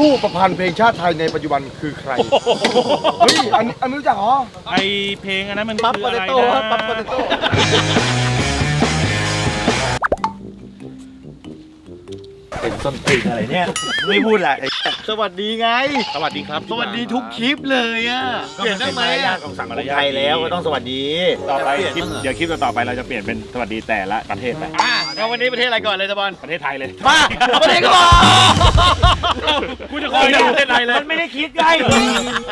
ผู้ประพันธ์เพลงชาติไทยในปัจจุบันคือใคร เฮ้ย อันนี้อันนี้รู้จักเหรอ ไอเพลงอันนั้นมันปั๊บคือปอะเตไรโต้นะปั๊บปเตโต้เป็นส้นตีนอะไรเนี่ย ไม่พูดแหละไอ้สวัสดีไง สวัสดีครับสวัสดีทุกคลิปเลยอะเปลี่ยนได้ไหมอะของสังคมไทยแล้วก็ต้องสวัสดีต่อไปเปลี่ยนคลิปบ้างเหรอเดี๋ยวคลิปต่อๆไปเราจะเปลี่ยนเป็นสวัสดีแต่ละประเทศไปอะแล้ววันนี้ประเทศอะไรก่อนเลยตะบอลประเทศไทยเลยมาเอาประเทศก่อนกูจะคอยจากประเทศไทยเลยมันไม่ได้คิดไง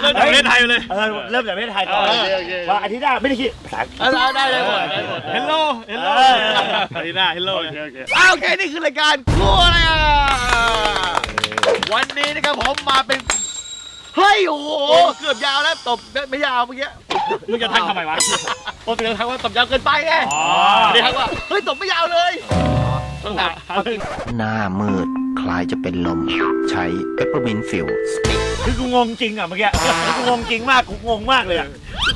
เริ่มจากประเทศไทยเลยเออเริ่มจากประเทศไทยก่อนโอเคโอเคว่าอาทิตย์หน้าไม่ได้คิดภาษาเอาเอาได้เลยหมดได้หมดเฮลโลเฮลโลเออสวัสดีหน้าเฮลโลโอเคโอเคอ้าวโอเคนี่คือรายการครัวเลยอะ วันนี้นะครับผมมาเป็นเฮ้ยโอ้โหเกือบยาวแล้วตบไม่ยาวเมื่อกี้มึงจะทักทำไมวะผมเป็นทักว่าตบยาวเกินไปไงอ๋อเดี๋ยวทักว่าเฮ้ยตบไม่ยาวเลยต้องถามหน้ามืดคล้ายจะเป็นลมใช้เปปเปอร์มินต์ฟิลคือกูงงจริงอะเมื่อกี้คือกูงงจริงมากกูงงมากเลยอะ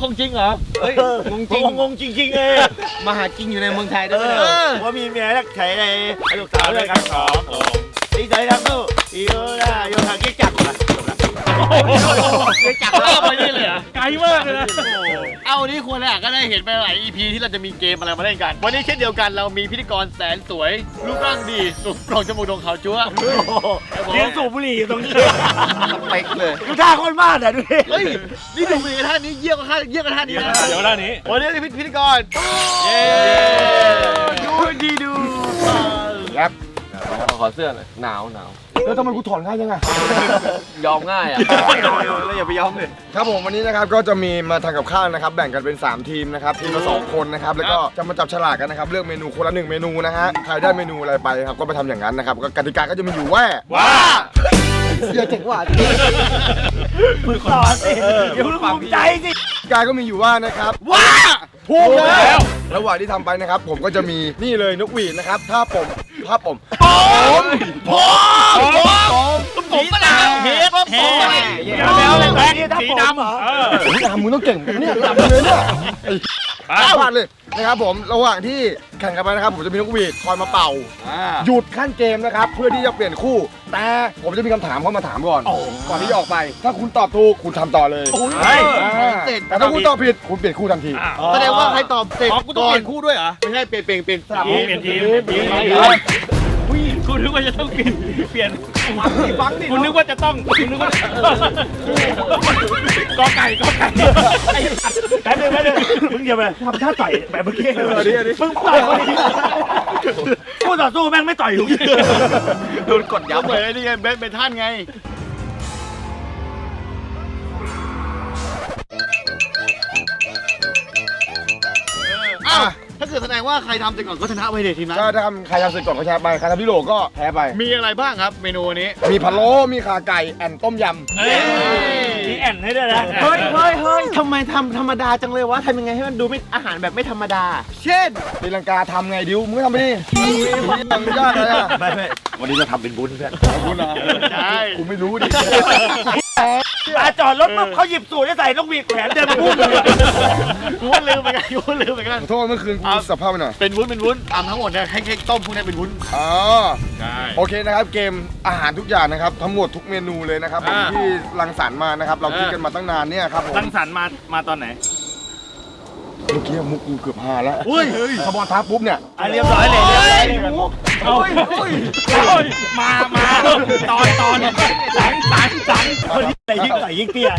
คงจริงเหรอเฮ้ยงงจริงกูงงจริงๆเลยมาหาจริงอยู่ในเมืองไทยเอด้วยอว่ามีเมียรักใช้ในลูกสาวด้วยกันสอง ดีใจทั้งคู่อีโยนาโยทางเกียจักรละจบละเดี๋ยวจับรอบไปนี่เลยเหรอไกลมากเลยนะเอาวันนี้ควรแหละก็ได้เห็นไปหลาย EP ที่เราจะมีเกมอะไรมาเล่นกัน วันนี้เช่นเดียวกันเรามีพิธีกรแสนสวย รูปร่างดีสูงโปร่งจมูกโด่งขาวจั๊วเลี้ยงสูบบุหรี่อยู่ตรงนี้สเปกเลยดูท่าคนบ้านอะดูดิเฮ้ยนี่ดูมีกระท่านี้เยี่ยมกระท่าเยี่ยมกระท่านี้นะเดี๋ยวด้านนี้วันนี้พิธีกรเย้ดูดีดู ขอเสื้อหน่อยหนาวหนาวแล้วทำไมกูถอนง่ายยังไงยอมง่ายอะแล้วอย่าไปยอมเลยครับผมวันนี้นะครับก็จะมีมาทำกับข้าวนะครับ แบ่งกันเป็น 3 ทีมนะครับทีมละสองคนนะครับแล้วก็จะมาจับฉลากกันนะครับเลือกเมนูคนละหนึ่งเมนูนะฮะใครได้เมนูอะไรไปครับก็ไปทำอย่างนั้นนะครับก็กติกาก็จะมีอยู่ว่าว้าเดี๋ยวเจ๋งว่ะมึงต่อสิอย่าเพิ่งภูมิใจสิกติกาก็มีอยู่ว่านะครับว้าถูกแล้ว ระหว่างที่ทำไปนะครับ ผมก็จะมีนี่เลยนกหวีดนะครับ ถ้าผม ถ้าผม ผมผมผมผมมะนาวเฮ็ดผมเดี๋ยวแล้วแบงค์สีดำเหรอเออตามมึงต้องเก่งกันเนี่ยตามเลยเนี่ยไอ้ไปพลาดเลยนะครับผมระหว่างที่แข่งกันไปนะครับผมจะมีนกหวีดคอยมาเป่า หยุดขั้นเกมนะครับ เพื่อที่จะเปลี่ยนคู่ แต่ผมจะมีคำถามเข้ามาถามก่อน ก่อนที่จะออกไป ถ้าคุณตอบถูกคุณทำต่อเลยเฮ้ยอ่าแต่ถ้าคุณตอบผิดคุณเปลี่ยนคู่ทันทีอะแสดงว่าใครตอบเสร็จอ๋อกูต้องก่อเปนลี่ยนคู่ด้วยเหรอไม่ใช่เปลี่ยนเปลี่ยนเปลี่ยนสลับทีมเปลี่ยนทีม เปลี่ยนทีมอุ้ยกูนึกว่าจะต้องเปลี่ยนเปลี่ยนฟังดิกูนึกว่าจะต้องกูนึกว่ากอไก่กอไก่แป๊บนึงแป๊บนึงมึงอย่าไปทำท่าต่อยแบบเมื่อกี้มึงต่อยคนนี้คู่ต่อสู้แม่งไม่ต่อยอยู่โดนกดยับเหมือนไอ้นี่ไงเบสเบท่านไง ถ้าเกิดแสดงว่าใครทำเสร็จก่อนก็ชนะไปเลยทีมนั้นก็ถ้าทำใครทำเสร็จก่อนก็ชนะไปใครทำที่โหลก็แพ้ไป มีอะไรบ้างครับเมนูนี้มีพะโล้มีขาไก่แอนต้มยเอ้ยมีแอนให้ด้วยนะ เฮ้ยเฮ้ยเฮ้ยทำไมทำธรรมดาจังเลยวะทำยังไงให้มันดูไม่อาหารแบบไม่ธรรมดา เช่นำตีลังกาทำไงดิวมึงก็ทำไปดิมันยากเลยอะไม่ไม่วันนี้เราทำเป็นบุญเพื่อนคุณนะใช่กูไม่รู้ดิอาจอดรถปุ๊บเขาหยิบสูตรได้ใส่ต้องมีแขวนเดินพุ่งเลยกูว่าลืมไปกันกูว่าลืมไปกันขอโทษเมื่อคืนกูสภาพไปหน่อยเป็นวุ้นเป็นวุ้นตามทั้งหมดเนี่ยให้ให้ต้มพวกนี้เป็นวุ้นอ๋อใช่ โอเคนะครับเกมอาหารทุกอย่างนะครับทั้งหมดทุกเมนูเลยนะครับผมอ่า ที่รังสรรค์มานะครับเราคิดกันมาตั้งนานเนี่ยครับผม ตั้งสรรค์มามาตอนไหนเมื่อกี้มุกกูเกือบหาแล้วอุ้ยขบวนทัพปุ๊บเนี่ยอะเรียบร้อยเลยเรียบร้อยเลยโอ้ยโอ้ยมามาตอนตอนสังสังสังคนที่ใส่ยิ่งใส่ยิ่งเตี้ย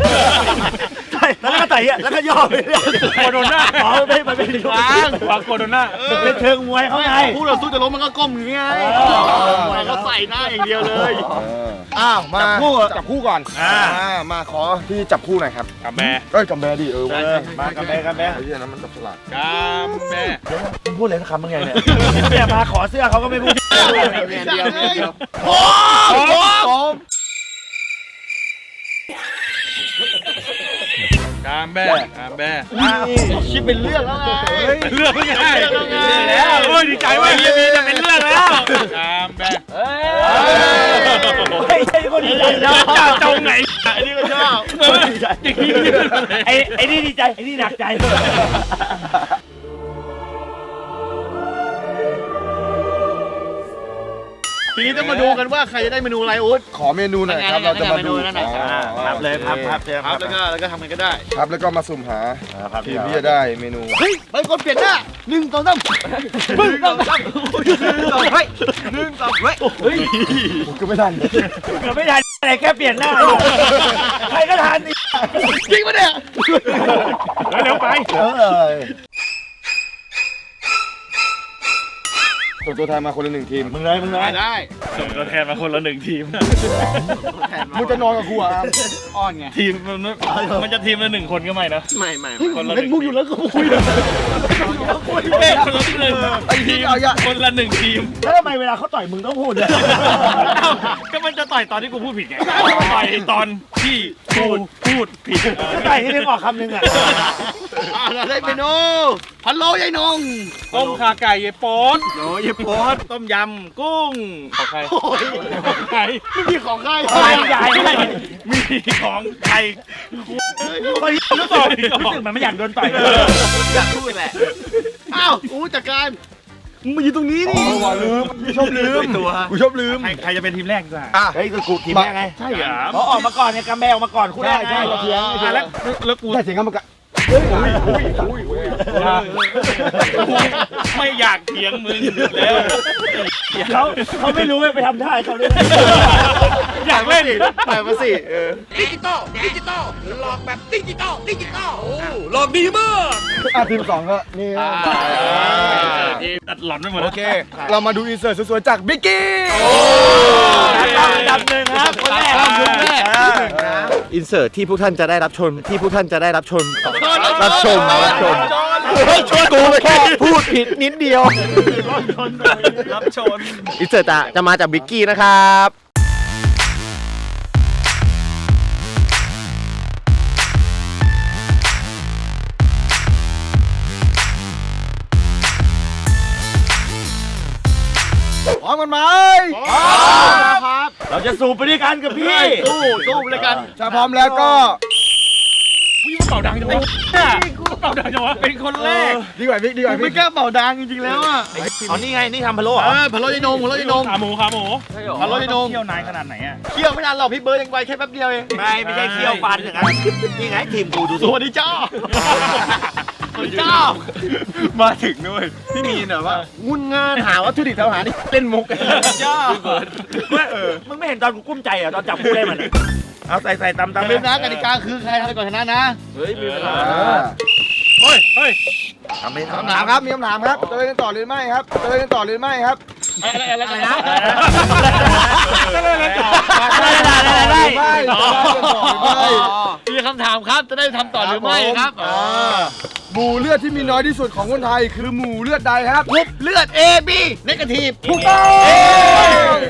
ใช่ แล้วก็ใส่อะแล้วก็ย่อไปเรื่อยโคโรนาอ๋อไม่ไม่เป็นช่วงวางโคโรนาเป็นเชิงมวยเขาไงพูดเราสู้จะล้มมันก็ก้มอย่างเงี้ยเออมันก็ใส่หน้าอย่างเดียวเลยอ้าวมาจับคู่เหรอจับคู่ก่อนอ่าอ่ามาขอที่จับคู่หน่อยครับกับแม่เอ้ยกับแบร์ดิเออเออมากันแบกันแบไอ้เหี้ยนั้นมันจับฉลากกับแม่มึงพูดอะไรสักคำบ้างไงเนี่ยเนี่ยมาขอเสื้อเขาก็ไม่พูดเดียวเดียวเดีย วโอ้โหกับแม่กับแม่คิดเป็นเรื่องแล้วไงเรื่องไม่ง่ายเรื่องไงแล้วโอ้ยดีใจว่าเฮียมีจะเป็นเรื่องแล้วกับแม่ไม่ใช่คนดีใจจะนะจงไหนอันนี้ก็ชอบคนดีใจไอ้ไอ้นี่ดีใจไอ้นี่หนักใจ ทีนี้ต้องมาดูกันว่าใครจะได้เมนูอะไรอุ๊ดขอเมนูหน่อยครับ เราจะมาดูนั่นน่ะอ๋อพับเลยพับพับเจอครับแล้วก็แล้วก็ทำกันก็ได้ ครับแล้วก็มาสุ่มหาพับทีมที่จะได้เมนูเฮ้ยไปคนเปลี่ยนหน้าหนึ่งสองสามหนึ่งสองสามเฮ้ยหนึ่งสองเฮ้ยก็ไม่ทันเกือบไม่ทันอะไรแค่เปลี่ยนหน้าใครก็ทันนี่จริงปะเนี่ยเร็วไป เออตัวตัวแทนมาคนละหนึ่งทีม มึงเลยมึงเลยได้ส่งตัวแทนมาคนละหนึ่งทีม มึงจะนอนกับกูอะอ่อนไง ทีมมันมันจะทีมละหนึ่งคนก็ไม่นะ ไม่ไม่คนละหเล่นนึ่งมุกอยู่แล้วก็คุยเลยเอ้ยคนละหนึ่งไอ้ทีมเอาอย่าคนละหนึ่งทีม แล้วทำไมเวลาเขาต่อยมึงต้องพูดเนี่ยเอ้าก็มันจะต่อยตอนที่กูพูดผิดไง ต่อยตอนที่กูพูดผิดต่อยที่นึงออกคำนึงอะอะเราได้เมนูพันโลยายนงต้มขาไก่ยายโป๊ดโอ้ยโพสต้มยำกุ้งของใครของใครไม่มีของใครใหญ่ใหญ่มีของใครคนที่รู้สึกรู้สึกมันไม่อยากโดนต่อยอยากพูดแหละอ้าวอู้จัดการมึงมาอยู่ตรงนี้นี่อว่าลืมกูชอบลืมตัวกูชอบลืม ใครจะเป็นทีมแรกดีกว่าอะเฮ้ยกูทีมแม่ไง ใช่เหรอเขาออกมาก่อนเนี่ยกัมแบออกมาก่อนคู่แรใช่กใช่เราเถียงแล้วแล้วกูได้เสียงกรรมการ ไม่อยากเถียงมึงแล้วเขาเขาไม่รู้ไปทำได้เขาด้อยากเล่นดิไปมาสิเออดิจิตอลดิจิตอลหลอกแบบดิจิตอลดิจิตอลโอ้หลอกดีมากอะทีมสองก็นี่ตัดหลอนไปหมดโอเค เรามาดูอินเสิร์ตสวยๆจากบิ๊กกี้ดับหนึ่งครับคนแรก อินเสิร์ตที่พวกท่านจะได้รับชมที่พวกท่านจะได้รับชมรับชมรับชมกูแค่พูดผิดนิดเดียวรับชนอินเสิร์ตจะจะมาจากบิ๊กกี้นะครับพร้อมกันไหม เราจะสูบไปด้วยกันกับพี่สู้สู้ไปเลยกันถ้าพร้อมแล้วก็วิ่งเป่าดังจังวะกูเป่าดังจังวะเป็นคนแรกดีกว่าบิ๊กดีกว่าไม่บิ๊กกล้าเป่าดังจริงๆแล้วอะอ๋อนี่ไงนี่ทำพะโล้เหรเอออพันโลยายนงพันโลยายนงขาหมูขาหมูพันโลยายนงเที่ยวนานขนาดไหนอะเคี่ยวไม่นานหรอกพี่เบิร์ดยังไวแค่แป๊บเดียวเองไม่ไม่ใช่เคี่ยวฟันอย่างนั้นนี่ไงทีมกูดูสวัสดีจ้า สวัสดีจ้า มาถึงด้วยพี่มีนเหรอว่างุนงานหาวัตถุดิบแถวหานี่เล่นมุกจ้ามึงไม่เห็นตอนกูกุ้มใจเหรอตอนจับกูได้มันเอาใส่ใส่ตำแต่ตำลืมนะกติกาคือใครทำไปก่อนชนะนะเฮ้ยมีเวลาเฮ้ยเฮ้ยทำไม่คำทำถามครับมีคำถามครับจะเล่นต่อหรือไม่ครับจะเล่นต่อหรือไม่ครับอะไรอะไรอะไรนะได้ได้ได้ไม่จะเล่นต่อหรือไม่มีคำถามครับจะได้ทำต่อหรือไม่ครับอ่า หมู่เลือดที่มีน้อยที่สุดของคนไทย คือหมู่เลือดใดครับ กรุ๊ปเลือด A B นกาทีฟถูกต้อง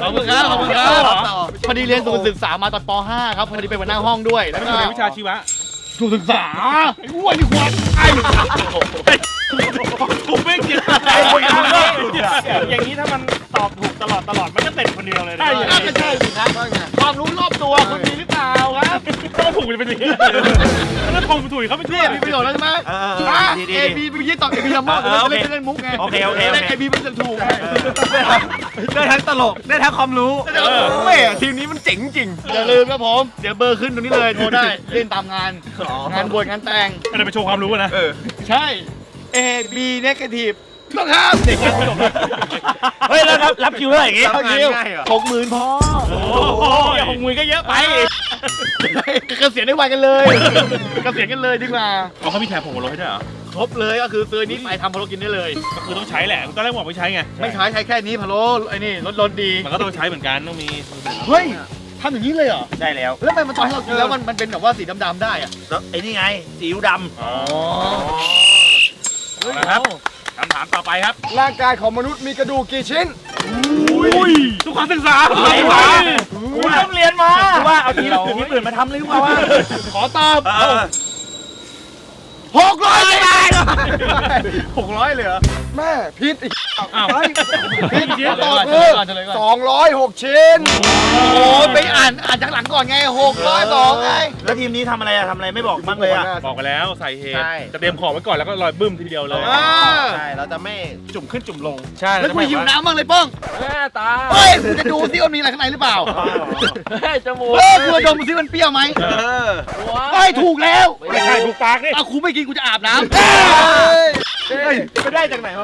ขอบคุณครับ ขอบคุณครับพอดีเรียนสูตรศึกษามาตอนป .5 ครับพอดีเป็นหัวหน้าห้องด้วยแล้วไม่ก็ใช่วิชาชีวะสูตรศึกษาไอ้อ้วนนี่ควายไอ้ผมไม่เกี่ยว อย่างนี้ถ้ามันตอบถูกตลอดตลอดมันก็เต็มคนเดียวเลยนะ น่าจะใช่สิครับความรู้รอบตัวคุณมีหรือเปล่าครับก็ถูกจะเป็นอย่างนี้แล้วถูกถูกเขาไม่ช่วนี่ยมีประโยชน์แล้วใช่ไหมเอออะดีดี A B เมื่อกี้ตอบ A B ลำมากแต่ไม่ได้เล่นมุกไงโอเคโอเคโอเค เล่น A B มันจะถูกไงได้ทั้งตลกได้ทั้งความรู้เออแม่ทีมนี้มันเจ๋งจริงอย่าลืมครับผม เดี๋ยวเบอร์ขึ้นตรงนี้เลยโทรได้เล่นตามงาน งานบวชงานแต่ง ไม่ได้ไปโชว์ความรู้นะ ใช่ A B negative ต้องครับเด็กงานไม่จบเฮ้ยแล้วรับรับคิวเท่าไหร่อย่างงี้เอาคิวหกหมื่นพอโอ้โหหกมือก็เยอะไปเกษียณได้ไวกันเลยเกษียณกันเลยดีกว่าอ๋อเขามีแถมผงหัวโรยด้วยเหรอครบเลยก็คือซื้อนี้ไปทำพะโล้กินได้เลยก็คือต้องใช้แหละตอนแรกบอกไม่ใช้ไงไม่ใช้ใช้แค่นี้พะโล้ไอ้นี่รสรสดีมันก็ต้องใช้เหมือนกันต้องมีเฮ้ยทำอย่างนี้เลยเหรอได้แล้ว แล้วทำไมมันตอนให้เรากินแล้วมันมันเป็นแบบว่าสีดำๆได้อะแล้วไอ้นี่ไงสีอิ๊วดำอ๋อครับ คำถามต่อไปครับร่างกายของมนุษย์มีกระดูกกี่ชิ้น ทุกความศึกษาไปมากูต้องเรียนมาว่าเอาทีมทีมอื่นมาทำเลยดีกว่าว่า ขอตอบเออหกร้อยเลยหกร้อยเลยเหรอ แม่พิษอีกอ้าวพิษเดี๋ยวตอบเฉคืลอยก่อนเฉลยก่อนสองร้อยหกชิ้น โอ้โหไปอ่านอ่านจากหลังก่อนไงหกร้อยสองไง แล้วทีมนี้ทำอะไรอะทำอะไรไม่บอกบ้างเลยอะบอกไปแล้วใส่เฮดใช่จะเตรียมของไว้ก่อนแล้วก็ลอยบึ้มทีเดียวเลยอ่าใช่เราจะไม่จุ่มขึ้นจุ่มลง ใช่แล้วกูหิวน้ำบ้างเลยป้องแม่ตาเฮ้ยกูจะดูซิว่ามีอะไรข้างในหรือเปล่าเฮ้ยจมูกเออกูจะดมซิมันเปรี้ยวไหมเฮ้ยถูกแล้วไม่ใช่ถูกปากดิเอากูไม่กินกูจะอาบน้ำไปได้จากไหนมา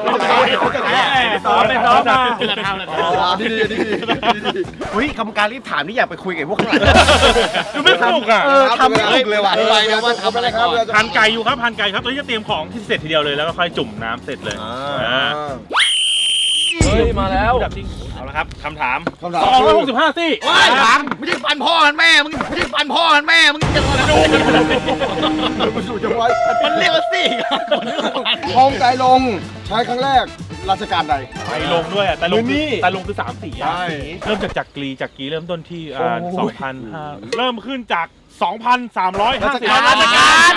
ไปซ้อมไปซ้อมมาอ๋อดีดีดีดีดีเฮ้ยกรรมการรีบถามนี่อยากไปคุยกับพวกข้างหลังดูไม่สนุกอะเออทำไม่ถูกเลยว่ะอธิบายนะว่าทำอะไรครับทานไก่อยู่ครับทานไก่ครับตอนนี้จะเตรียมของที่เสร็จทีเดียวเลยแล้วก็ค่อยจุ่มน้ำเสร็จเลยอ่อ่า มาแล้วเอาละครับคำถามคำถามสองร้อยหกคืสิบห้าซี่ว้ายไม่ใช่ฟันพ่อกันแม่มึงไม่ใช่ฟันพ่อกันแม่มึงจะมาดูอสู่จังไว้มันเรียกว่าสี่ทองไตรลงใช้ครั้งแรกราชการใดไปลงด้วยอะแต่ลงนี่แต่ลงคือสามสีอะใช่เริ่มจากจักรีจักรีเริ่มต้นที่อ่าโอ้สองยพันห้าเริ่มขึ้นจาก สองพันสามร้อยห้าสิบราชการ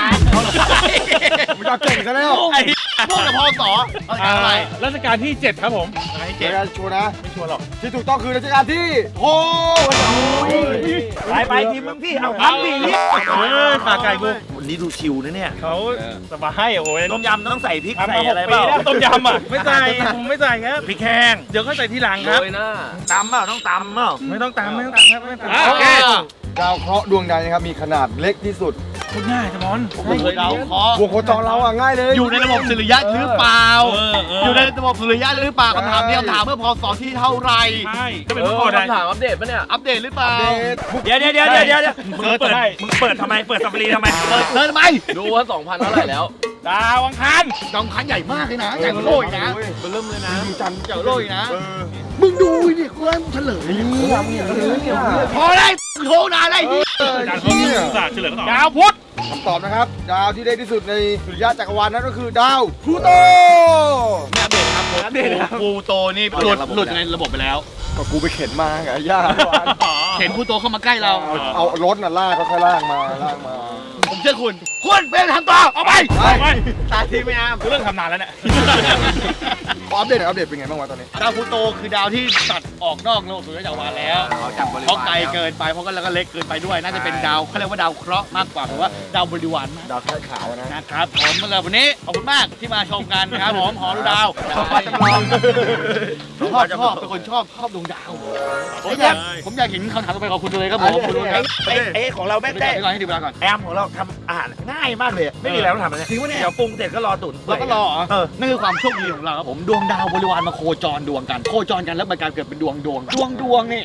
มันจะเก่งซะแล้วไอ้พวกกับพอสอราชการอะไรรัชการที่เจ็ดครับผมเดี๋ยวกันชัวร์นะ ไม่ชัวร์หรอก ที่ถูกต้องคือราชการที่โอ้ไปไปทีมมึงที่เอาทำดิเออขาไก่กูวันนี้ดูชิวนะเนี่ยเขาสบายโอ้ยต้มยำต้องใส่พริกทำใส่มาหอะไรกเปปีล่าแล้วต้มยำอะ ไม่ใส่ผมไม่ใส่ครับ พริกแห้งเดี๋ยวก็ใส่ทีหลังครับ ตำเปล่าต้องตำเปล่าไม่ต้องตามไม่ต้องตามครับไม่ต้องตามโอเค ดาวเคราะห์ดวงใดนะครับมีขนาดเล็กที่สุดพูดง่ายจังมอนดาวเคราะห์วงโคจรเราอะง่ายเลยอยู่ในระบบสุริยะหรือเปล่าเออเอออยู่ในระบบสุริยะหรือเปล่าคำถามนี้คำถามเมื่อพศที่เท่าไหรใช่ก็เป็นเมื่อก่อนนะอัปเดตหรือเปล่าเดทเดี๋ยวเดี๋ยวเดี๋ยวเดี๋ยวเดี๋ยวมึงเปิดใช่มึงเปิดทำไม เปิดสัปรีทำไม เปิดเลยทำไมดาวอังคารดองคันใหญ่มากเลยนะ ใหญ่กว่าโลกอีกนะมันเริ่มเลยนะจริงจังใหญ่กว่าโลกอีกนะเออ มึงดูนี่กูให้มึงเฉลยนี่ทำเนี่ยเนี่ยพอได้โทรนานได้ที่อาจารย์เขามีศาสตร์เฉลยคำตอบดาวพุธคำตอบนะครับ ดาวที่เล็กที่สุดในสุริยะจักรวาลนั่นก็คือดาวพลูโตอัปเดตครับอัปเดตครับปูโตนี่หลุดหลุดในระบบไปแล้วก็กูไปเข็นมาไงย่าเห็นปูโตเข้ามาใกล้เราเอาเอารถน่ะลากเขาค่อยลากมาลากมา ผมเชื่อคุณ คุณเป็นทำต่อเอาไปไปไปตาทีไม่อามกูเริ่มทำนานแล้วเนี่ยขออัปเดตหน่อยอัปเดตเป็นไงบ้างวะตอนนี้ ดาวพลูโตคือดาวที่ตัดออกนอกระบบสุริยะจักรวาลแล้วเพราะไกลเกินไปเพราะก็แล้วก็เล็กเกินไปด้วย น่าจะเป็นดาวเขาเรียกว่าดาวเคราะห์มากกว่าเพราะว่าดาวบริวารมากดาวแค่ขาวนะนะครับผมสำหรับวันนี้ขอบคุณมากที่มาชมกันนะครับผมหอดูดาวจำลองชอบชอบเป็นคนชอบชอบดวงดาวผมอยากผมอยากเห็นคำถามต่อไปของคุณเลยครับผมคุณครับเอ้ยเอ้ยของเราแม่งได้ได้ก่อนให้ดูเวลาก่อน แอมของเราทำอาหารง่ายมากเลยไม่มีอะไรต้องทำเลยจริงปะเนี่ย เดี๋ยวปรุงเสร็จก็รอตุ๋นแล้วก็รอเหรอเออ นั่นคือความโชคดีของเราครับผมดวงดาวบริวารมาโคจรดวงกัน โคจรกันแล้วมันกลายเกิดเป็นดวงดวงดวงดวงนี่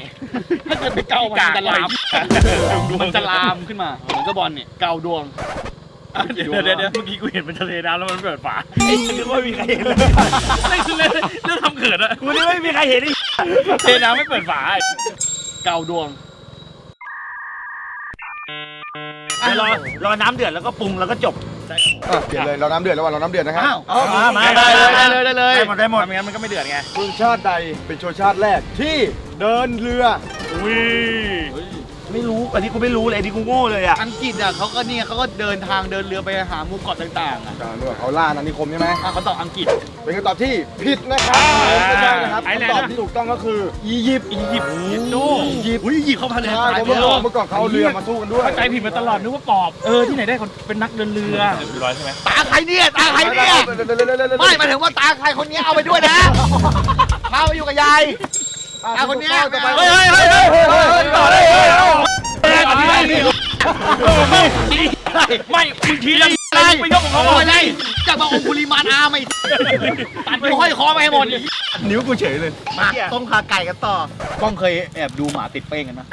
ถ้าเกิดไปเกามันจะลามมันจะลามขึ้นมาเหมือนกับบอลเนี่ยเกาดวงเดี๋ยวเดี๋ยวเดี๋ยวเมื่อกี้กูเห็นเป็นทะเลน้ำแล้วมันเปิดฝาไอ้นึกว่ามีใครเห็นนี่คือเรื่องเรื่องทำเขินอะกูนึกว่าไม่มีใครเห็นอีกทะเลน้ำไม่เปิดฝาเกาดวง เดี๋ยวรอรอน้ำเดือดแล้วก็ปรุงแล้วก็จบอะเดือดเลยเราน้ำเดือดแล้วว่าเราน้ำเดือดนะครับอ้าวเอามามาได้เลยได้เลยได้เลยได้หมดได้หมดไม่งั้นมันก็ไม่เดือดไงชนชาติใดเป็นชนชาติแรกที่เดินเรืออุ้ย ไม่รู้ อันนี้กูไม่รู้เลยอันนี้กูโง่เลยอะอังกฤษอะเขาก็เนี่ยเขาก็เดินทางเดินเรือไปหาหมู่เกาะต่างๆอะอ่าเรื่องเขาล่านานิคมใช่ไหมอะเขาตอบอังกฤษ เป็นคำตอบที่ผิดนะครับไม่ใช่นะครับคำตอบที่ถูกต้องก็คืออียิปต์อียิปต์อียิปต์อียิปต์อุ้ยหยิบเข้ามาเลยใช่เพราะเมื่อก่อนเมื่อก่อนเขาเอาเรือมาสู้กันด้วยเข้าใจผิดมาตลอดนึกว่าปอบเออที่ไหนได้คนเป็นนักเดินเรือร้อยใช่ไหมตาใครเนี่ยตาใครเนี่ยไม่หมายถึงว่าตาใครคนนี้เอาไปด้วยนะพาไปอยู่กับยายเอาคนเนี้ยต่อไปเฮ้ยเฮ้ยเฮ้ยเฮ้ยเฮ้ยเฮ้ยต่อเลยไม่มึงทีละ อะไรไปยกของเขาโอ้ยอะไรจะมาองคุลิมานอาไม่ตัดไปห้อยคอไปให้หมดนิ้วกูเฉยเลย มาต้มขาไก่กันต่อก้องเคยแอบดูหมาติดเป้งกันนะ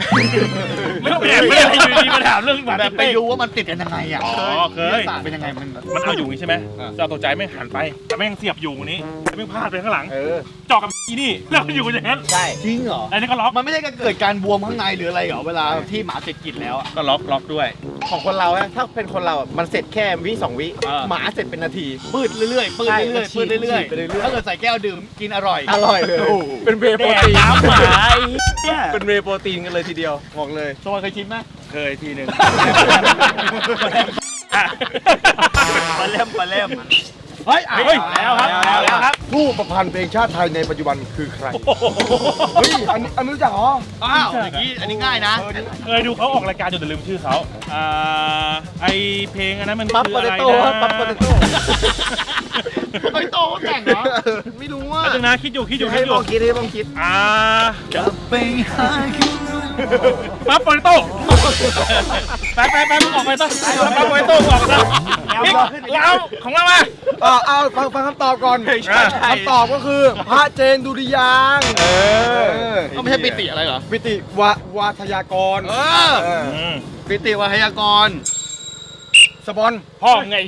ไม่ต้องแอบไม่ได้อยู่ดีมาถามเรื่องหมาแบบไปดูว่ามันติดกันยังไงอะอ๋อเคยศาสตร์เป็นยังไงมันมันเอาอยู่อย่างนี้ใช่ไหมอ่าจะเอาตกใจไม่งหันไปแต่แม่งเสียบอยู่ตรงนี้แต่แม่งพลาดไปข้างหลังเออเจาะกับอีนี่แล้วมันอยู่อย่างนั้นใช่จริงเหรออันนี้ก็ล็อกมันไม่ได้เกิดการบวมข้างในหรืออะไรเหรอเวลาที่หมาติดกลิ่นแล้วอะก็ล็อกล็อกด้วย ของคนเราอะถ้าเป็นคนเราอะมันเสร็จแค่วิสองวิเออ หมาเสร็จเป็นนาที ปืดเรื่อยๆปืดใช่เรื่อยมันๆปืดเรื่อยฉีดไปเรื่อยๆ ๆถ้าเกิดใส่แก้วดื่มกินอร่อย อร่อยเลยเป็นเวย์โปรแดกตีนน้ำหมาไอ้เหี้ยเป็นเวย์โปรตีนกันเลยทีเดียวบอกเลยสมัยเคยชิมไหม เคยทีหนึ่ง ปลาเล่มปลาเล่ม เฮ้ยเอาเฮ้ยแล้วครับแล้วแล้วครับ ผู้ประพันธ์เพลงชาติไทยในปัจจุบันคือใครเฮ้ยอันนี้อันนี้รู้จักเหรออ้าวอย่างนี้อันนี้ง่ายนะ เคยดูเขาออกรายการอยู่แต่ลืมชื่อเขาอ่าไอเพลงอันนั้นมันปั๊บคือโปอะเตไรโต้นะปั๊บโปเตโต้เฮ้ยโตเขาแต่งเหรอไม่รู้ว่าแป๊บนึงนะคิดอยู่คิดอยู่ให้คิดอลยู่องคิดให้ลองคิดอ่าไปหาปั๊บโปเตโต้ไปไปไปมึงออกไปต้ปั๊บโปเตโต้มึงออกไปซะ พี่เราของเรามาอ่าเอาฟังฟังคำตอบก่อนอ่าคำตอบก็คือ พระเจนดุริยางค์เออก็ไม่ใช่ปิติอะไรเหรอ ปิติวะวาทยากรเออ เอออืมปิติวาทยากร สปอน พ่อมึงไง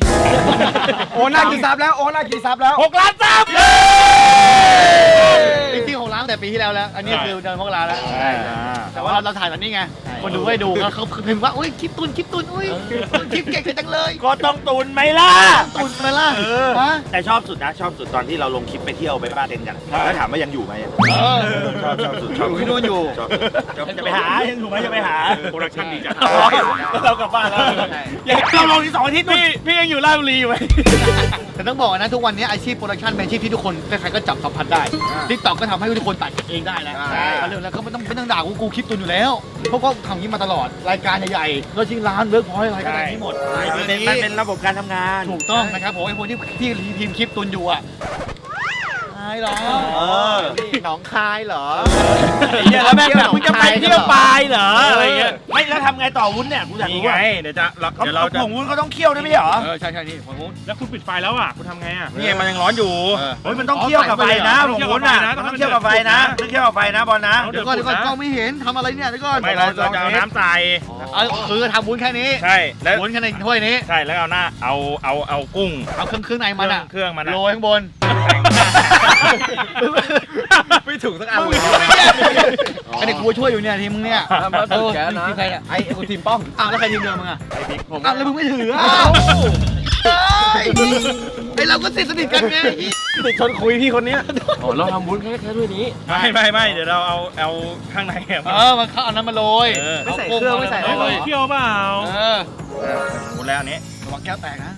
โอ้หน้ากี่ซับแล้ว โอ้หน้ากี่ซับแล้ว หกล้านซับจริงๆของร้านแต่ปีที่แล้วแล้ว อันนี้คือเดือนมกราแล้วใช่ แต่ว่าเราเราถ่ายตอนนี้ไงคนดูให้ดูแล้วเขาพิมพ์ว่าอุ้ยคลิปตุนคลิปตุนอุ้ยคลิปเก่งจังเลยก็ต้องตุนไหมล่ะตุนมาล่ะฮะแต่ชอบสุดนะชอบสุดตอนที่เราลงคลิปไปเที่ยวไปบ้านเต็นท์กันแล้วถามว่ายังอยู่ไหมอะชอบชอบสุดชอบอยู่ที่นู่นอยู่ชอบชอบจะไปหายังถูกไหมจะไปหาโปรดักชั่นดีจังเรากลับบ้านแล้วเราลงที่สองอาทิตย์พี่พี่ยังอยู่ราชบุรีอยู่ไหมแต่ต้องบอกนะทุกวันนี้อาชีพโปรดักชันเป็นอาชีพที่ทุกคนใครๆก็จับสัมผัสได้ทิกตอกก็ทำให้ทุกคนตัดเองได้แล้วใช่เอาเรื่องแล้วก็ไม่ต้องไม่ต้องด่ากูกูคลิปตุนอยู่แล้วเพราะก็ทำอย่างนี้มาตลอดรายการใหญ่ๆรถชิงร้านเวิร์กพอยต์อะไรก็ได้ที่หมด มันเป็นมันเป็นระบบการทำงาน ถูกต้องนะครับผมไอ้คนที่ที่ทีมคลิปตุนอยู่อะ ใช่หรอเออ หนองคายเหรอแล้วแม่แบบมึงจะไปเที่ยวปลายเหรออะไรเงี้ยไม่แล้วทำไงต่อวุ้นเนี่ยกูอยากนี่รู้ไง ว่าเดี๋ยวจะเราเขาเดี๋ยวเราจะผงวุ้นเขาต้องเคี่ยวด้วยไม่ใช่เหรอเออใช่ใช่นี่ผมรู้แล้วคุณปิดไฟแล้วอะคุณทำไงอะ นี่ไงมันยังร้อนอยู่โอ้ยมันต้องเคี่ยวกับไฟนะผงวุ้นอะมันต้องเคี่ยวกับไฟนะต้องเคี่ยวกับไฟนะบอลนะ เดี๋ยวก่อนเดี๋ยวก่อนกล้องไม่เห็นทำอะไรเนี่ยเดี๋ยวก่อนไม่เราเราจะเอาน้ำใส่เออคือทำวุ้นแค่นี้ใช่แล้ววุ้นแค่ในถ้วยนี้ใช่แล้วเอาหน้าเอาเอาเอากุ้งเอาเครื่องเครื่องในมันอะเครื่องมันอะโรยข้างบน ไม่ถูกสักอันมึงไม่แยกอันนี้กูช่วยอยู่เนี่ยทีมมึงเนี่ยมาถูกแกนะทีมใครเนี่ยไอ้กูทีมป้องอ้าวแล้วใครทีมเดิมมึงอะไอ้บิ๊กผมอ้าวแล้วมึงไม่ถืออะไอเราก็สนิทสนิทกันไงติดชนคุยพี่คนเนี้ยโอ้เราทำบุญแค่แค่ด้วยนี้ ไม่ไม่ไม่เดี๋ยวเราเอาเอาข้างในอะเออมันเข้าเอาน้ำมาโรยเออไม่ใส่เครื่องไม่ใส่เฮ้ยอะไรเที่ยวเปล่าเออหมดแล้วอันนี้ระวังแก้วแตกนะ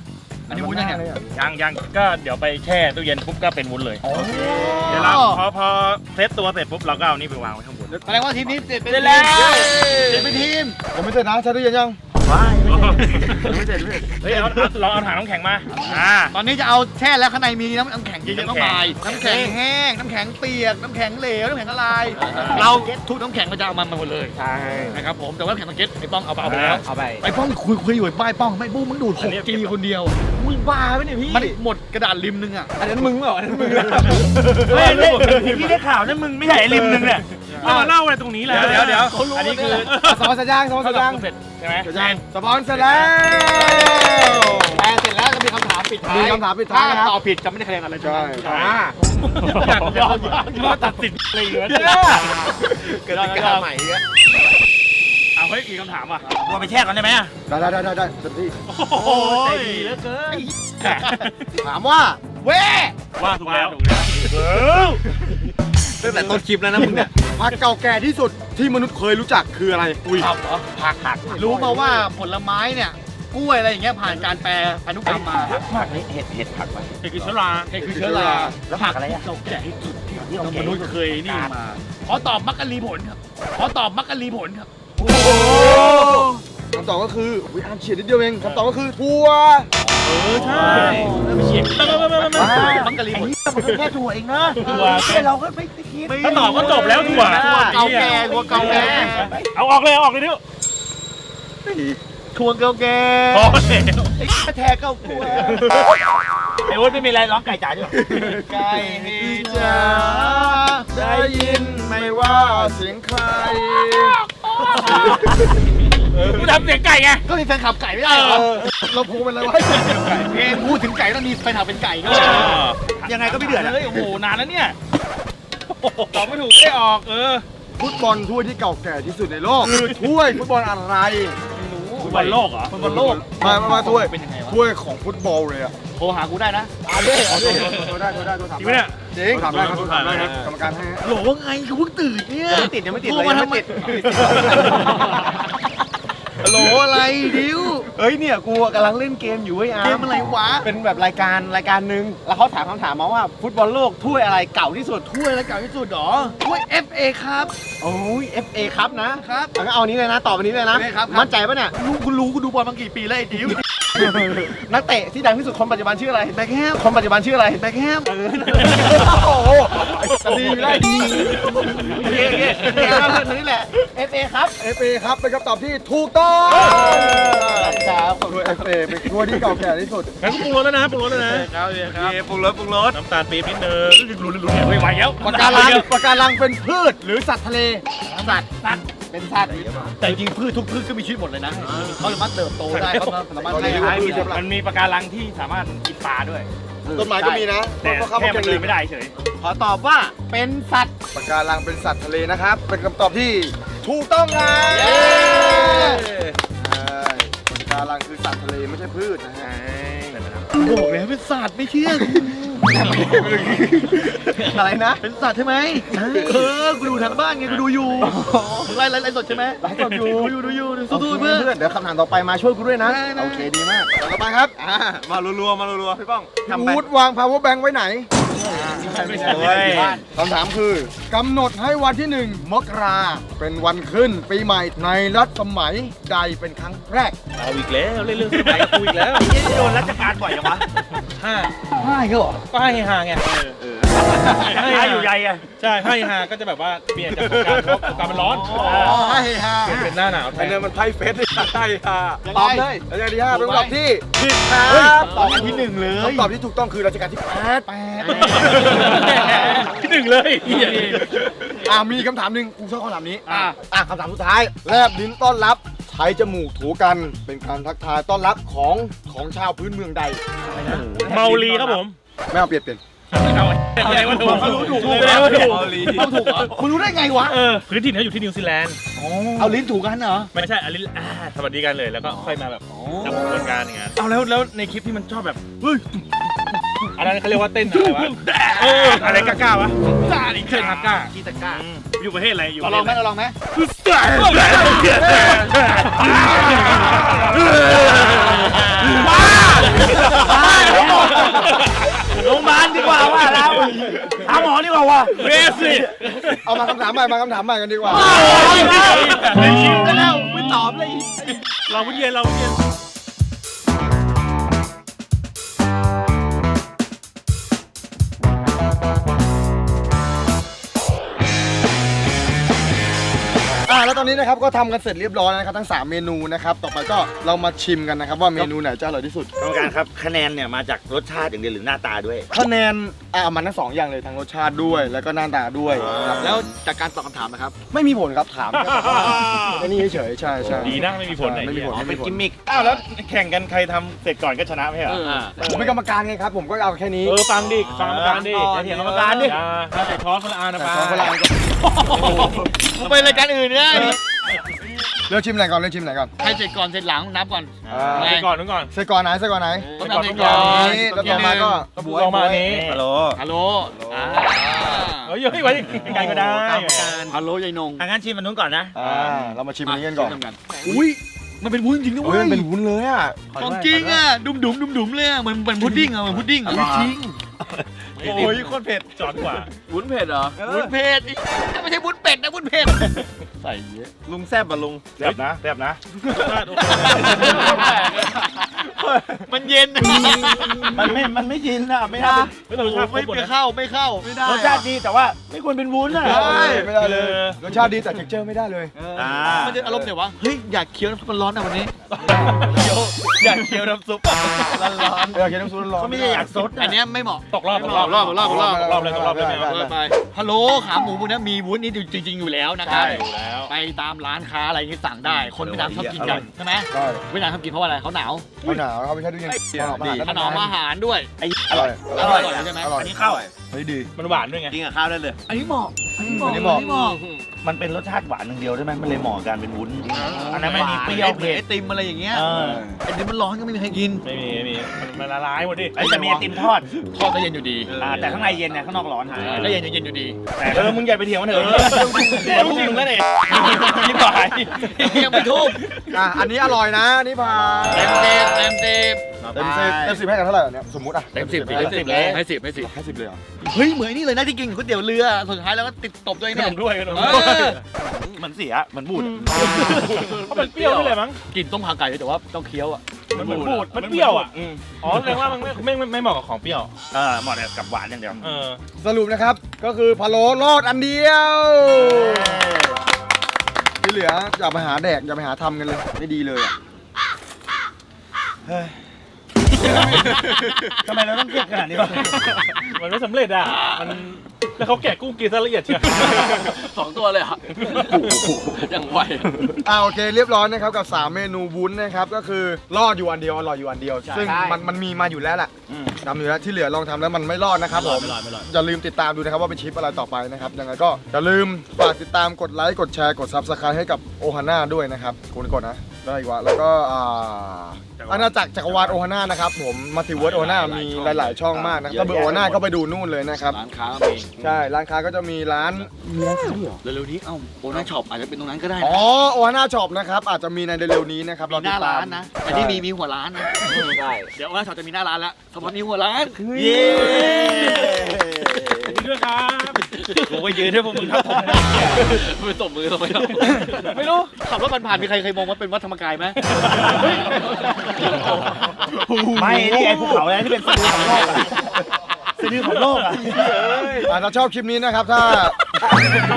อันนี้วุ้นยังเนี่ยยังยังก็เดี๋ยวไปแช่ตู้เย็นปุ๊บก็เป็นวุ้นเลย เดี๋ยวเราพอพอเซตตัวเสร็จปุ๊บเราก็เอานี่ไปวางไว้ข้างบนแสดงว่าทีมนี้เสร็จเป็นเสร็จแล้วเสร็จเป็นทีมผมไม่เสร็จนะใช้ตู้เย็นยัง ไม่เสร็จไม่เสร็จเฮ้ยเอาเอาลองเอาถังน้ำแข็งมา อ่า ตอนนี้จะเอาแช่แล้วข้างในมีน้ำน้ำแข็งเยอะๆมากมายน้ำแข็งแห้ง น้ำแข็งเปียก น้ำแข็งเหลว น้ำแข็งละลาย เราทุกน้ำแข็งเราจะเอามันมาหมดเลยใช่นะครับผม แต่ว่าน้ำแข็งมาเก็ตไอ้ป้องเอาไปเอาไปแล้ว เอาไป ไอ้ป้องคุยคุยอยู่ไอ้ป้ายป้องไม่บู้มึงดูดหกจีคนเดียว มึงบ้าปะเนี่ยพี่ มันหมดกระดาษริมนึงอะ อันนั้นมึงเปล่าอันนั้นมึง เฮ้ยเฮ้ยที่ได้ข่าวนั่นมึงไม่ใช่ไอ้ริมนึงเนี่ย เอามาเล่าอะไรตรงนี้แหละเดี๋ยวเดี๋ยวอันนี้คือสปอนเสร็จยังสปอนเสร็จยังเสร็จใช่ไหมเสร็จยังสปอนเสร็จแล้วแต่เสร็จแล้วจะมีคำถามปิดท้ายมีคำถามปิดท้ายนะครับถ้ตอบผิดจะไม่ได้คะแนนอะไรใช่อ่าอยากอยากอยากตัดสินอะไรเหลือเกิดกาใหม่เนี่ยเอาเฮ้ยมีคำถามอะตัวไปแช่ก่อนได้ไหมอะได้ได้ได้ได้ได้เต็มที่โอ้โหใจดีเหลือเกินถามว่าเว้ว่าถูกแล้วตั้งแต่ต้นคลิปแล้วนะมึงเนี่ย ผักเก่าแก่ที่สุดที่มนุษย์เคยรู้จักคืออะไร อุ้ยผักเหรอผักผักรู้มาว่าผลไม้เนี่ยกล้วยอะไรอย่างเงี้ยผ่านการแปรพันธุกรรมมาผักนี่เห็ดเห็ดผักวะเด็กคือชลาเคือเชื้อราแล้วผักอะไรอะเราแก่ที่สุดที่เรามนุษย์เคยนี่มาขอตอบมักกะลีผลครับขอตอบมักกะลีผลครับคำตอบก็คืออุ้ยอ่านเฉียดนิดเดียวเองคำตอบก็คือถั่ว เออใช่ไม่เฉียดไม่ไม่ไม่ไม่ไม่มักกะลีผลมันก็แค่ถั่วเองนะถั่วเราก็ไม่คิดถ้าตอบก็จบแล้วถั่วเก่าแก่ทัวเก่าแก่เอาออกเลยเอาออกเลยดิวทัวเก่าแก่พอแล้วไอ้แท้เก่ากล้วยไอ้วุ้นไม่มีอะไรร้องไก่จ๋าอยู่ไก่จ้าได้ยินไหมว่าเสียงใคร กูทำเสียงไก่ไง ก็มีแฟนขับไก่ไม่ได้เหรอเราพูดเป็นอะไรวะเพลงพูดถึงไก่ต้องมีแฟนขับเป็นไก่ก็ยังไงก็ไม่เดือดอะเฮ้ยโอ้โหนานแล้วเนี่ยตอบไม่ถูกได้ออกเออฟุตบอลถ้วยที่เก่าแก่ที่สุดในโลกคือถ้วยฟุตบอลอะไรฟุตบอลโลกเหรอมันบนโลกมามามาถ้วยเป็นยังไงวะถ้วยของฟุตบอลเลยอะโทรหากูได้นะอ่านดิอ่านดิโทรได้โทรได้โทรถามจริงปะเนี่ย จริงถามได้ครับโทรถามได้ครับกรรมการให้ฮะโหลว่าไงกูเพิ่งตื่นเนี่ยยังไม่ติดยังไม่ติดโทเลยรมายังทำไมไม่ติด โหลอะไรดิวเฮ้ยเนี่ยกูกำลังเล่นเกมอยู่เว้ยอาร์เกมอะไรวะ เป็นแบบรายการรายการหนึ่งแล้วเขาถามคำถามมาว่าฟุตบอลโลกถ้วยอะไรเก่าที่สุดถ้วยแล้วเก่าที่สุดเหรอถ้วย FA ครับ โอ้ย FA ครับนะครับงั้นเอาอันนี้เลยนะตอบอันนี้เลยนะ FA ครับ มั่นใจปะเนี่ย รู้คุณรู้คุณดูบอลมากี่ปีแล้วไอ้ดิวนักเตะที่ดังที่สุดคนปัจจุบันชื่ออะไรแบ็คแฮมคนปัจจุบันชื่ออะไรแบ็คแฮมโอ้โหดีได้ดีโอเคโอเคโอเคครับนี่แหละ FA ครับ FA ครับเป็นคำตอบที่ถูกต้องครับขอบตัคุวณ FA เป็นตัวที่เก่าแก่ที่สุดงั้นปรุงรสแล้วนะปรุงรสแล้วนะครับครับปรุงรสปรุงรสน้ำตาลปี๊บนิดนึงลุ้นลุ้นลุ้นไม่ไหวแล้วปะการังปะการังเป็นพืชหรือสัตว์ทะเลสัตว์สัตว์ เป็นสัตว์แต่จริงๆพืชทุกพืชก็มีชีวิตหมดเลยนะเขาสามารถเติบโตได้เขาสามารถให้อาหารพืชใช่ปะมันมีปะการังที่สามารถกินปลาด้วยต้นไม้ก็มีนะแต่ก็เข้าแค่มามันเกิเลนยไม่ได้เฉยขอตอบว่าเป็นสัตว์ปะการังเป็นสัตว์ทะเลนะครับ เป็นคำตอบที่ถูกต้องครับเย้ใช่ปะการังคือสัตว์ทะเลไม่ใช่พืชนะฮะบอกแล้วเป็นสัตว์ไม่เชื่อ อะไรนะเป็นสัตว์ใช่ไหมเออกูดูทางบ้านไงกูดูอยู่ไล่ไล่ไล่สดใช่ไหมไลฟ์สดอยู่ดูอยู่ดูอยู่ดูสู้สู้ๆเพื่เพื่ออนนเดี๋ยวคำถามต่อไปมาช่วยกูด้วยนะได้นะโอเคดีมากต่อไปครับอ่ามารัวๆมารัวๆพี่ป้องทำไปวูดวาง power bank ไว้ไหนไม่ใช่ไม่ใช่คำถามคือกำหนดให้วันที่หนึ่งมกราเป็นวันขึ้นปีใหม่ในรัชสมัยใดเป็นครั้งแรกเอาอีกแล้วเล่นเรื่องสมัยกูอีกแล้วนี่โดนราชการบ่อยจังวะ ห้าไม่ก็หรอก็ให้ฮาไงถ้าอยู่ใหญ่ไงใช่ให้ฮาก็จะแบบว่าเปลี่ยนจากสงกรารเพราะสงกรารมันร้อนอ๋อให้ฮาเปลี่ยนเป็นหน้าหนาวแทไอ้นเนี่ยมันไพ่เฟสให้ฮาตอบเลยรัชกาลที่ห้าเป็นคำตอบที่ผิดคเฮ้ยรับตอบอันที่หนึ่งเลยคำตอบที่ถูกต้องคือรัชกาลที่แปดที่หนึ่งเลยเหี้ยอ่ามีคำถามหนึ่งกูชอบคำถามนี้อ่าอะคำถามสุดท้ายแลบลิ้นต้อนรับใช้จมูกถูกันเป็นการทักทายต้อนรับของของชาวพื้นเมืองใดเมาลีครับผมไม่เอาเปลี่ยนเปลี่ยนเอาอะไรวะถูกรู้ถูกถูกแล้วถูกต้องถูกเหรอมึงรู้ได้ไงวะเออพื้นถิ่นเขาอยู่ที่นิวซีแลนด์เอาลิ้นถูกกันเหรอไม่ใช่อลิอ่าสวัสดีกันเลยแล้วก็ค่อยมาแบบจับกระบวนการอย่างเงี้ยเอาแล้วแล้วในคลิปที่มันชอบแบบเฮ้ย อันนั้นเขาเรียกว่าเต้นอะไรวะเอออะไรกล้าๆวะกล้าดิเต้นฮักก้ากีตาก้าอยู่ประเทศอะไรอยู่เราลองไหมเราลองไหมโรงพยาบาลดีกว่าว่าแล้วหาหมอดีกว่าว่ะเบสิเอามาคำถามใหม่มาคำถามใหม่กันดีกว่าในคลิปก็แล้วไม่ตอบเลยเราพุ่เย็นเราพุ่เย็น แล้วตอนนี้นะครับก็ทำกันเสร็จเรียบร้อยแล้วนะครับทั้ง 3 เมนูนะครับต่อไปก็เรามาชิมกันนะครับว่าเมนูไหนจะอร่อยที่สุดกรรมการครับคะแนนเนี่ยมาจากรสชาติอย่างเดียวหรือหน้าตาด้วย คะแนนอ่ามันทั้งสองอย่างเลยทั้งรสชาติด้วยแล้วก็หน้าตาด้วยครับแล้วจากการตอบคำถามนะครับ ไม่มีผลครับถามแค่ไอ้นี่เฉยๆใช่ใช่ดีนะไม่มีผลไหนไม่มีผลอ๋อเป็นกิมมิคอ้าวแล้วแข่งกันใครทำเสร็จก่อนก็ชนะไม่ใช่เหรอผมเป็นกรรมการไงครับ ผมก็เอาแค่นี้เออฟังดิฟังกรรมการดิอ๋ออย่าเถียงกรรมการดิ อย่าถ้าใส่ช้อนคนละอันนะแต่ปลาของคนละอัน ก็กูไปรายการอื่นเนี่ยเลือกชิมไหนก่อนเลือกชิมไหนก่อนใครเสร็จก่อนเสร็จหลังนับก่อนอ่าไงไปก่อนนู้นก่อนใส่ก่อนไหนใส่ก่อนไหนต้องก่อนทำเสร็จก่ก่ออนนนี้แล้วต่อมาก็ก็บุกลงมาอันนี้ฮัลโหลฮัลโหลอ่าเฮ้ยเฮ้ยไว้ไกลก็ได้ฮัลโหลยายนงทางนั้นชิมมันนู้นก่อนนะอ่าเรามาชิมอันนี้กันก่อนอุ้ยมันเป็นวุ้นจริงด้วยเฮ้ยมันเป็นวุ้นเลยอะของจริงอะดุมดุมดุมดุมเลยอะเหมือนเหมือนพุดดิ้งอะเหมือนพุดดิ้งอะจริง โอ้ยโคตรเผ็ดจอดกว่าวุ้นเผ็ดเหรอวุ้นเผ็ดไม่ใช่วุ้นเป็ดนะวุ้นเผ็ดใส่เยอะลุงแซบป่ะลุงแซ่บนะแซ่บนะมันเย็นมันไม่มันไม่ชินอะไม่ได้ไม่ต้องชาติครไม่บหมดไม่นะเข้าไม่เข้าไม่ได้รสชาติดีแต่ว่าไม่ควรเป็นวุ้นอะใช่ไม่ได้เลยรสชาติดีแต่เท็กเจอร์ไม่ได้เลยอ่ามันจะอารมณ์เดี๋ยววะเฮ้ยอยากเคี้ยวน้ำซุปมันร้อนอะวันนี้อยากเคี้ยวน้ำซุปร้อนๆเออกินน้ำซุปร้อนๆเขาไม่ได้อยากซดอันเนี้ยไม่เหมาะตกรอบตกรอบรอบรอบรอบตกรอบเลยตกรอบเลยไม่ไม่เอาเอาเออไปฮัลโหลขาหมูพวกนี้มีวุ้นนี่จริง ๆ อยู่แล้วนะครับใช่อยู่แล้วไปตามร้านค้าอะไรอย่างงี้สั่งได้ คนเวียดนามชอบกินกันใช่ไหมใช่เวียดนามชอบกินเพราะว่าอะไรเขาหนาวเขาหนาวเขาไม่ใช่ด้วยเย็นถนอมอาหารด้วยไอ้อร่อยอร่อยใช่ไหมอร่อยอันนี้เข้าเฮ้ยดีมันหวานด้วยไงกินกับข้าวได้เลยอันนี้เหมาะอันนี้เหมาะอันนี้เหมาะอันนี้เหมาะมันเป็นรสชาติหวานอย่างเดียวใช่ไหมมันเลยเหมาะกับการเป็นวุ้น อันนั้นไม่มีเปรี้ยวเหมืเผ็อนดไอติมอะไรอย่างเงี้ยเออไอติมมันร้อนก็ไม่มีใครกิน ไม่มีไม่มีมันมันละลายหมดดิ ไอ้ยแต่มีไอติมทอดทอดก็เย็นอยู่ดีอ่าแต่ข้างในเย็นเนี่ยข้างนอกร้อนก็เย็นอยู่เย็นอยู่ดี แต่เออมึงอย่าไปเถียงมันเถอะเดี๋ยวทุ่มหนึ่งแล้วเนี่ยยิ่งกว่ายังไม่ทุ่มอะอันนี้อร่อยนะอันนี่พาเต็มเต็มเต็มเต็มเต็มสิบเต็มสิบให้กันเท่าไหร่เนี่ยสมมติอะเต็มสิบให้เต็มสิบเลยให้สิบให้สิบให้สิบเลยเหรอเฮ้ยเหมือนนี่เลยนะที่กินก๋วยเตี๋ยวเรือสุดท้ายแล้วก็ติดตบด้วยขเนี่ยนมด้วยขนมเอด้วยอเหมือนเสียเหมือนบูด เพราะมันเปรี้ยวนี่แหละมั้ง กินต้มขาไก่แต่ว่าต้องเคี้ยวอะมันเหมือนบูด มันเปรี้ยวอะ อ๋อแสดงว่ามันไม่ไม่ไม่ไม่เหมาะกับของเปรี้ยว เออเหมาะกับหวานอย่างเดียว เออ สรุปนะครับ ก็คือพะโล้รอดอันเดียว ที่เหลืออย่าไปหาแดกอย่าไปหาทำกันเลย ไม่ดีเลยอะ ทำไมเราต้องเครียดขนาดนี้วะมันไม่สำเร็จอะ มันแล้วเขาแกะกุ้งกินซะละเอียดเชียวสองตัวเลยอะยังไหวอ่าโอเคเรียบร้อยนะครับกับ 3 เมนูวุ้นนะครับก็คือรอดอยู่อันเดียวอร่อยอยู่อันเดียว ซึ่งมันมันมีมาอยู่แล้วแหละอืมทำอยู่แล้วที่เหลือลองทำแล้วมันไม่รอดนะครับผมอย่าลืมติดตามดูนะครับว่าเป็นชิปอะไรต่อไปนะครับยังไงก็อย่าลืมฝากติดตามกดไลค์กดแชร์กด Subscribe ให้กับโอฮาน่าด้วยนะครับคุณกดนะ ได้อีกว่าแล้วก็อ่าอาณาจักรจักรวาลโอฮาน่านะครับผมมัลติเวิร์ดโอฮาน่ามีหลาย ๆ ช่องมากนะก็เบอร์โอฮาน่าก็ไปดูนู่นเลยนะครับ ร้านค้ามีใช่ ร้านค้าก็จะมีร้าน เร็วๆนี้เอ้าโอน่าช็อปอาจจะเป็นตรงนั้นก็ได้อ๋นะอโอฮาน่าช็อปนะครับ อาจจะมีในเร็วๆนี้นะครับมีหน้าติดตมร้านนะแต่ที่มีมีหัวร้านนะเดี๋ยวโอน่าช็อปจะมีหน้าร้านแล้วเฉพาะมีหัวร้านเย้ดีด้วยครับ กูก็ยืนให้พวกมึงทับผมไปตบมือทำไมเราไม่รู้ขับรถผ่านๆมีใครเคยมองว่าเป็นวัดธรรมกายไหมไม่นี่ไอ้ภูเขาอะไรที่เป็นสะดือของโลกอะ สะดือของโลกอะอ่าถ้าชอบคลิปนี้นะครับ ถ้า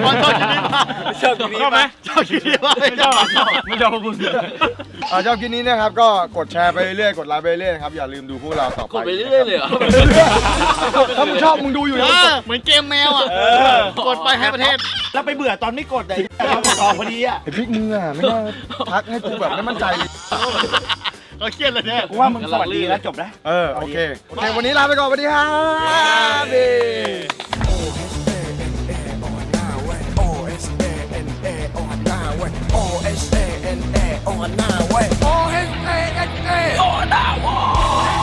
วันชอบชีวิตมากชอบชอบไหมชอบชีวิตมากไม่ชอบชอบไม่ชอบพวกคุณอ่าชอบคลิปนี้นะครับ ก็กดแชร์ไปเรื่อยๆกดไลค์ไปเรื่อยๆนะครับ อย่าลืมดูพวกเราต่อไปกดไปเรื่อยๆเลยเหรอ ถ้ามึงชอบมึงดูอยู่นะเออเหมือนเกมแมวอะกดไปให้ประเทศ แล้วไปเบื่อตอนไม่กดเลยเรากดออกพอดีอะไอพริกมึงอะไม่น่าทักให้กูแบบไม่มั่นใจเลย เราเครียดเลยเนี่ยกูว่ามึงสวัสดีแล้วจบนะ เออ โอเค โอเค วันนี้ลาไปก่อนสวัสดีครับดี O-H-A-N-A on our way. O-H-A-N-A on our way.